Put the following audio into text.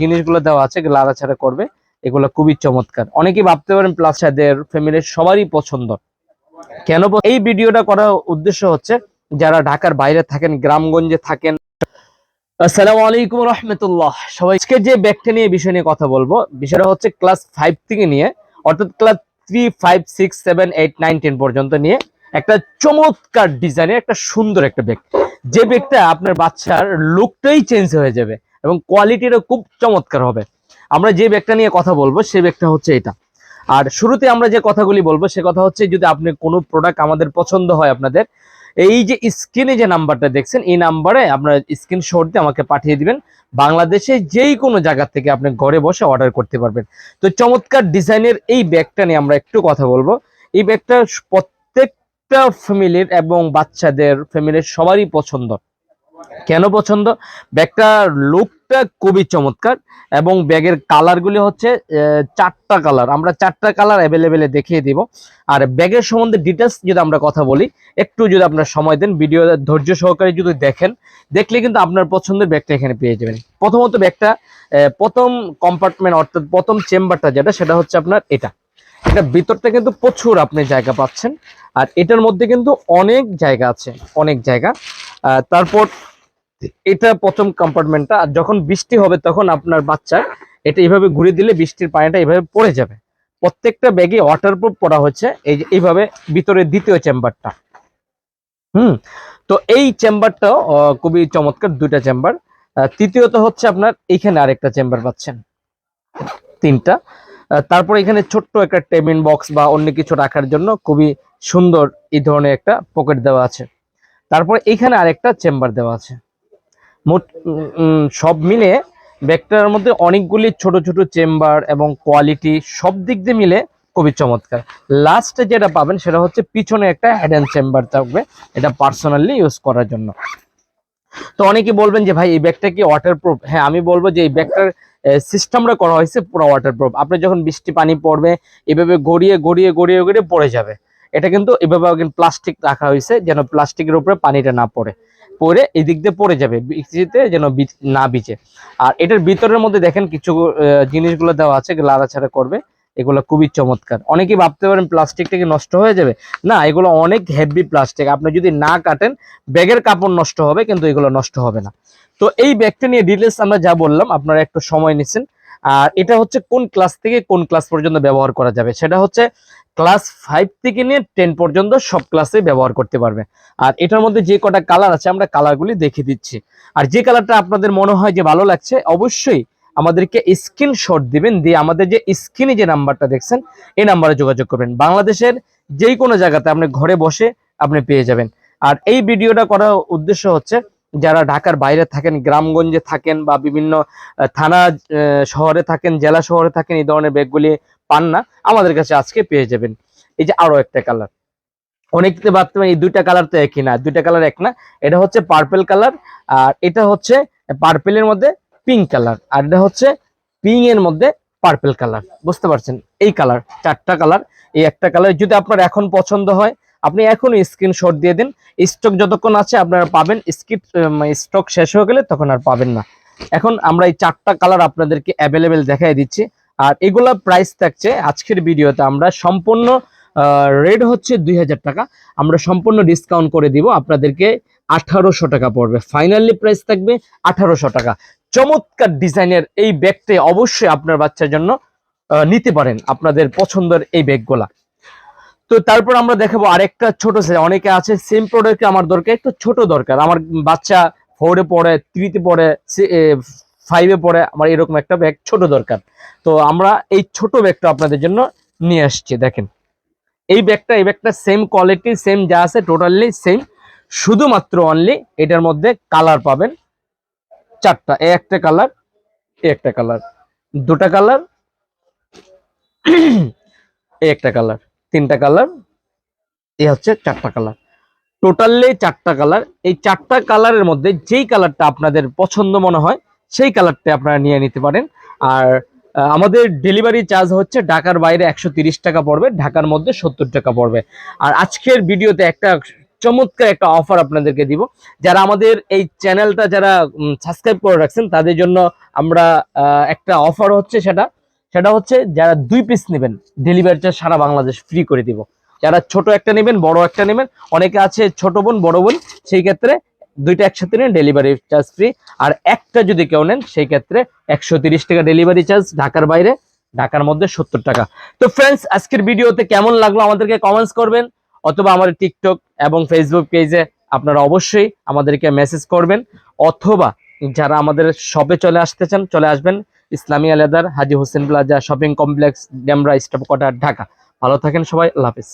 জিনিসগুলো দেওয়া আছে লাড়াছাড়া করবে। এগুলো খুবই চমৎকার। অনেকেই ভাবতে পারেন প্লাস সাদের ফ্যামিলির সবারই পছন্দ। কেন এই ভিডিওটা করার উদ্দেশ্য হচ্ছে, যারা ঢাকার বাইরে থাকেন, গ্রামগঞ্জে থাকেন, আসসালামু আলাইকুম রহমতুল্লাহ। সবাই আজকে যে ব্যাগটা নিয়ে বিষয় নিয়ে কথা বলব, বিষয়টা হচ্ছে ক্লাস ফাইভ থেকে নিয়ে, অর্থাৎ class three, five, six, seven, eight, nine, ten পর্যন্ত নিয়ে একটা চমৎকার ডিজাইনের একটা সুন্দর একটা ব্যাগ। যে ব্যাগটা আপনার বাচ্চার লুকটাই চেঞ্জ হয়ে যাবে। এবং কোয়ালিটিটা খুব চমৎকার হবে। আমরা যে ব্যাগটা নিয়ে কথা বলব সেই ব্যাগটা হচ্ছে এটা। আর শুরুতে আমরা যে কথাগুলি বলব, সে কথা হচ্ছে যদি আপনি কোনো প্রোডাক্ট আমাদের পছন্দ হয় আপনাদের, এই যে স্ক্রিনে যে নাম্বারটা দেখছেন, এই নাম্বারে আপনার স্ক্রিনশট দিয়ে আমাকে পাঠিয়ে দিবেন। বাংলাদেশে যেই কোনো জায়গা থেকে আপনি ঘরে বসে অর্ডার করতে পারবেন। তো চমৎকার ডিজাইনের এই ব্যাগটা নিয়ে আমরা একটু কথা বলব। এই ব্যাগটা প্রত্যেকটা ফ্যামিলির এবং বাচ্চাদের ফ্যামিলির সবারই পছন্দ। কেন পছন্দ? ব্যাগটার লুকটা খুবই চমৎকার এবং ব্যাগের কালারগুলি হচ্ছে চারটা কালার আমরা চারটা কালার অ্যাভেলেবেলে দেখিয়ে দিব। আর ব্যাগের সম্বন্ধে ডিটেলস যদি আমরা কথা বলি, একটু যদি আপনার সময় দেন ভিডিও ধৈর্য সহকারে যদি দেখেন, দেখলে কিন্তু আপনার পছন্দের ব্যাগটা এখানে পেয়ে যাবেন। প্রথমত ব্যাগটা প্রথম কম্পার্টমেন্ট অর্থাৎ প্রথম চেম্বারটা যেটা, সেটা হচ্ছে আপনার এটা। এটা ভিতরটা কিন্তু প্রচুর আপনি জায়গা পাচ্ছেন। আর এটার মধ্যে কিন্তু অনেক জায়গা আছে অনেক জায়গা। তারপর এটা প্রথম কম্পার্টমেন্টটা আর যখন বৃষ্টি হবে তখন আপনার বাচ্চা এটা এইভাবে ঘুরে দিলে বৃষ্টির পানিটা এইভাবে পড়ে যাবে। প্রত্যেকটা ব্যাগে ওয়াটারপ্রুফ করা হচ্ছে এই যে এইভাবে ভিতরে দ্বিতীয় চেম্বারটা হুম তো এই চেম্বারটাও আহ, খুবই চমৎকার দুইটা চেম্বার তৃতীয়ত হচ্ছে আপনার এইখানে আরেকটা চেম্বার পাচ্ছেন। তিনটা। তারপর এখানে ছোট্ট একটা টেবিল বক্স বা অন্য কিছু রাখার জন্য খুবই সুন্দর এই ধরনের একটা পকেট দেওয়া আছে। তারপর এখানে আরেকটা চেম্বার দেওয়া আছে। মোট সব মিলে ব্যাগটার মধ্যে অনেকগুলি ছোট ছোট চেম্বার এবং কোয়ালিটি সব দিক দিয়ে মিলে খুবই চমৎকার। লাস্টে যেটা পাবেন সেটা হচ্ছে পিছনে একটা হেডেন চেম্বার থাকবে, এটা পার্সোনালি ইউজ করার জন্য। তো অনেকে বলবেন যে, ভাই, এই ব্যাগটা কি ওয়াটারপ্রুফ হ্যাঁ আমি বলব যে, এই ব্যাগটার সিস্টেমটা করা হয়েছে পুরো ওয়াটারপ্রুফ আপনি যখন বৃষ্টি পানি পড়বে, এভাবে গড়িয়ে গড়িয়ে গড়িয়ে গড়িয়ে পড়ে যাবে। এটা কিন্তু এভাবে প্লাস্টিক রাখা হয়েছে, যেন প্লাস্টিকের উপরে পানিটা না পড়ে। পরে এদিক দিক দিয়ে পড়ে যাবে, বৃষ্টিতে যেন না বিচে আর এটার ভিতরের মধ্যে দেখেন কিছু জিনিসগুলো দেওয়া আছে লাড়াছাড়া করবে। এগুলো খুবই চমৎকার। অনেকেই ভাবতে পারেন প্লাস্টিকটা কি নষ্ট হয়ে যাবে? না, এগুলো অনেক হেভি প্লাস্টিক আপনি যদি না কাটেন, ব্যাগের কাপড় নষ্ট হবে, কিন্তু এগুলো নষ্ট হবে না। তো এই ব্যাগটা নিয়ে ডিটেলস আমরা যা বললাম, আপনারা একটু সময় নিচ্ছেন। আর এটা হচ্ছে কোন ক্লাস থেকে কোন ক্লাস পর্যন্ত ব্যবহার করা যাবে? সেটা হচ্ছে ক্লাস ফাইভ থেকে নিয়ে টেন পর্যন্ত সব ক্লাসে ব্যবহার করতে পারবে। আর এটার মধ্যে যে কটা কালার আছে, আমরা কালারগুলি দেখিয়ে দিচ্ছি। আর যে কালারটা আপনাদের মনে হয় যে ভালো লাগছে, অবশ্যই আমাদেরকে স্ক্রিনশট দিবেন, দিয়ে আমাদের যে স্ক্রিনে যে নাম্বারটা দেখছেন, এই নাম্বারে যোগাযোগ করবেন। বাংলাদেশের যেই কোনো জায়গাতে আপনি ঘরে বসে আপনি পেয়ে যাবেন। আর এই ভিডিওটা করার উদ্দেশ্য হচ্ছে, যারা ঢাকার বাইরে থাকেন, গ্রামগঞ্জে থাকেন বা বিভিন্ন থানা শহরে থাকেন, জেলা শহরে থাকেন, এই ধরনের ব্যাগগুলি পান না, আমাদের কাছে আজকে পেয়ে যাবেন। এই যে আরও একটা কালার অনেকতে ভাবতে এই দুইটা কালার তো একই না, দুইটা কালার এক না, এটা হচ্ছে পার্পেল কালার আর এটা হচ্ছে পার্পেলের মধ্যে পিঙ্ক কালার আর এটা হচ্ছে পিঙ্ক এর মধ্যে পার্পেল কালার বুঝতে পারছেন? এই কালার চারটা কালার এই একটা কালার যদি আপনার এখন পছন্দ হয়, আপনি এখনই স্ক্রিনশট দিয়ে দিন। স্টক যতক্ষণ আছে, আপনারা পাবেন। স্কিপ স্টক শেষ হয়ে গেলে তখন আর পাবেন না। এখন আমরা এই চারটা কালার আপনাদেরকে অ্যাভেলেবেল দেখাই দিচ্ছি। আর এগুলা প্রাইস থাকছে, আজকের ভিডিওতে আমরা সম্পূর্ণ রেড হচ্ছে দুই হাজার টাকা। আমরা সম্পূর্ণ ডিসকাউন্ট করে দিব। আপনাদেরকে আঠারোশো টাকা পড়বে। ফাইনালি প্রাইস থাকবে আঠারোশো টাকা। চমৎকার ডিজাইনের এই ব্যাগটি অবশ্যই আপনার বাচ্চার জন্য নিতে পারেন আপনাদের পছন্দের এই ব্যাগগুলা। তো তারপর আমরা দেখাবো আরেকটা ছোট size। অনেকে আছে সেম প্রোডাক্ট আমার দরকার, একটু ছোট দরকার। আমার বাচ্চা ফোরে পড়ে থ্রিতে পড়ে ফাইভে পড়ে, আমার এরকম একটা ব্যাগ ছোট দরকার। তো আমরা এই ছোট ব্যাগটা আপনাদের জন্য নিয়ে আসছি, দেখেন। এই ব্যাগটা এই ব্যাগটা সেম কোয়ালিটি সেম যা আছে টোটালি সেম শুধুমাত্র অনলি এটার মধ্যে কালার পাবেন। চারটা একটা কালার একটা কালার। দুটা কালার একটা কালার। তিনটা কালার, এ হচ্ছে চারটা কালার। টোটালি চারটা কালার। এই চারটা কালারের মধ্যে যেই কালারটা আপনাদের পছন্দ মনে হয়, সেই কালারটা আপনারা নিয়ে নিতে পারেন। আর আমাদের ডেলিভারি চার্জ হচ্ছে ঢাকার বাইরে একশো টাকা পড়বে, ঢাকার মধ্যে সত্তর টাকা পড়বে। আর আজকের ভিডিওতে একটা চমৎকার একটা অফার আপনাদেরকে দিব। যারা আমাদের এই চ্যানেলটা যারা সাবস্ক্রাইব করে রাখছেন, তাদের জন্য আমরা একটা অফার হচ্ছে সেটা। সেটা হচ্ছে যারা দুই পিস নেবেন ডেলিভারি চার্জ সারা বাংলাদেশ ফ্রি করে দিব। যারা ছোট একটা নেবেন, বড় একটা নেবেন, অনেকে আছে ছোট বোন, বড় বোন, সেই ক্ষেত্রে দুইটা একসাথে নেন ডেলিভারি চার্জ ফ্রি আর একটা যদি কেউ নেন, সেই ক্ষেত্রে একশো টাকা ডেলিভারি চার্জ ঢাকার বাইরে, ঢাকার মধ্যে সত্তর টাকা। তো ফ্রেন্ডস আজকের ভিডিওতে কেমন লাগল আমাদেরকে কমেন্টস করবেন? অথবা আমাদের টিকটক এবং ফেসবুক পেজে আপনারা অবশ্যই আমাদেরকে মেসেজ করবেন, অথবা যারা আমাদের শপে চলে আসতে চান, চলে আসবেন ইসলামী আলাদার Haji Hossain plaza shopping complex Demra staff quarter Dhaka. ভালো থাকেন সবাই, আল্লাহ হাফিজ।